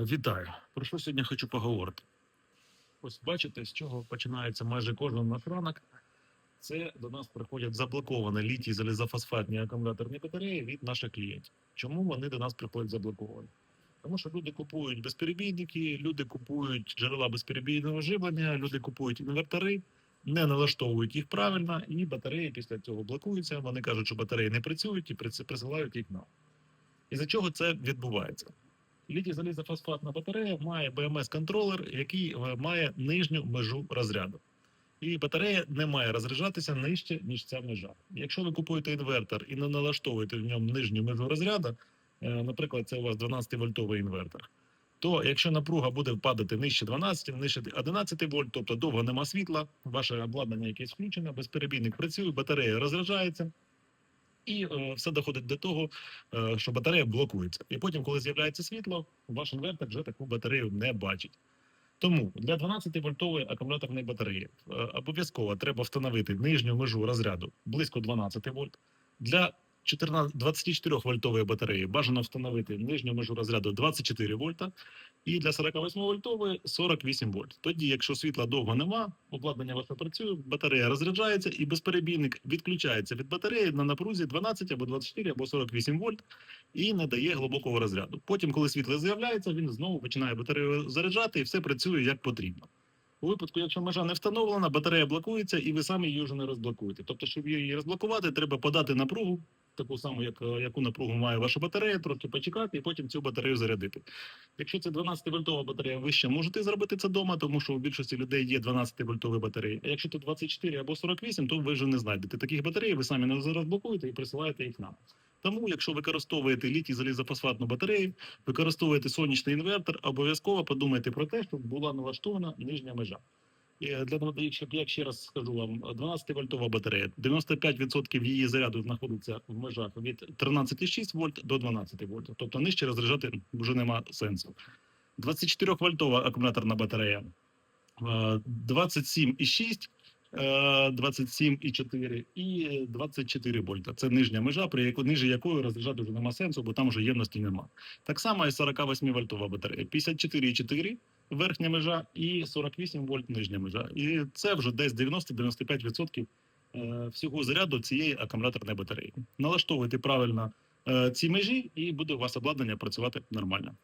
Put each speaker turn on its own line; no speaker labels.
Вітаю. Про що сьогодні хочу поговорити? Ось бачите, з чого починається майже кожен наш ранок. Це до нас приходять заблоковані літій залізофосфатні акумуляторні батареї від наших клієнтів. Чому вони до нас приходять заблоковані? Тому що люди купують безперебійники, люди купують джерела безперебійного живлення, люди купують інвертори, не налаштовують їх правильно, і батареї після цього блокуються. Вони кажуть, що батареї не працюють і прис- присилають їх нам. І за чого це відбувається? Літій залізофосфатна батарея має БМС-контролер, який е, має нижню межу розряду. І батарея не має розряджатися нижче, ніж ця межа. Якщо ви купуєте інвертор і не налаштовуєте в ньому нижню межу розряду, е, наприклад, це у вас 12-вольтовий інвертор, то якщо напруга буде падати нижче 12, нижче 11 вольт, тобто довго нема світла, ваше обладнання якесь включене, безперебійник працює, батарея розряджається, і е, все доходить до того, е, що батарея блокується. І потім, коли з'являється світло, ваш інвертор вже таку батарею не бачить. Тому для 12-вольтової акумуляторної батареї е, обов'язково треба встановити нижню межу розряду близько 12 вольт. Для 14 24-вольтової батареї бажано встановити нижню межу розряду 24 вольта, і для 48-вольтової 48 вольт. Тоді, якщо світла довго нема, обладнання ваше працює, батарея розряджається і безперебійник відключається від батареї на напрузі 12 або 24 або 48 вольт і не дає глибокого розряду. Потім, коли світло з'являється, він знову починає батарею заряджати і все працює як потрібно. У випадку, якщо межа не встановлена, батарея блокується, і ви самі її вже не розблокуєте. Тобто, щоб її розблокувати, треба подати напругу, таку саму, як, е, яку напругу має ваша батарея, трохи почекати і потім цю батарею зарядити. Якщо це 12-вольтова батарея, ви ще можете зробити це вдома, тому що у більшості людей є 12-вольтові батареї. А якщо тут 24 або 48, то ви вже не знайдете таких батарей, ви самі не розблокуєте і присилаєте їх нам. Тому, якщо використовуєте літій залізофосфатну батарею, використовуєте сонячний інвертор, обов'язково подумайте про те, щоб була налаштована нижня межа. Е, для якщо я ще раз скажу вам, 12-вольтова батарея, 95% її заряду знаходиться в межах від 13,6 вольт до 12 вольт. Тобто нижче розряджати вже нема сенсу. 24-вольтова акумуляторна батарея е, 27,6 е, 27,4 і 24 вольта. Це нижня межа, при яку ниже якої розряджати вже нема сенсу, бо там вже ємності нема. Так само і 48 вольтова батарея. 54,4 верхня межа і 48 вольт нижня межа. І це вже десь 90-95% е, всього заряду цієї акумуляторної батареї. Налаштовуйте правильно е, ці межі, і буде у вас обладнання працювати нормально.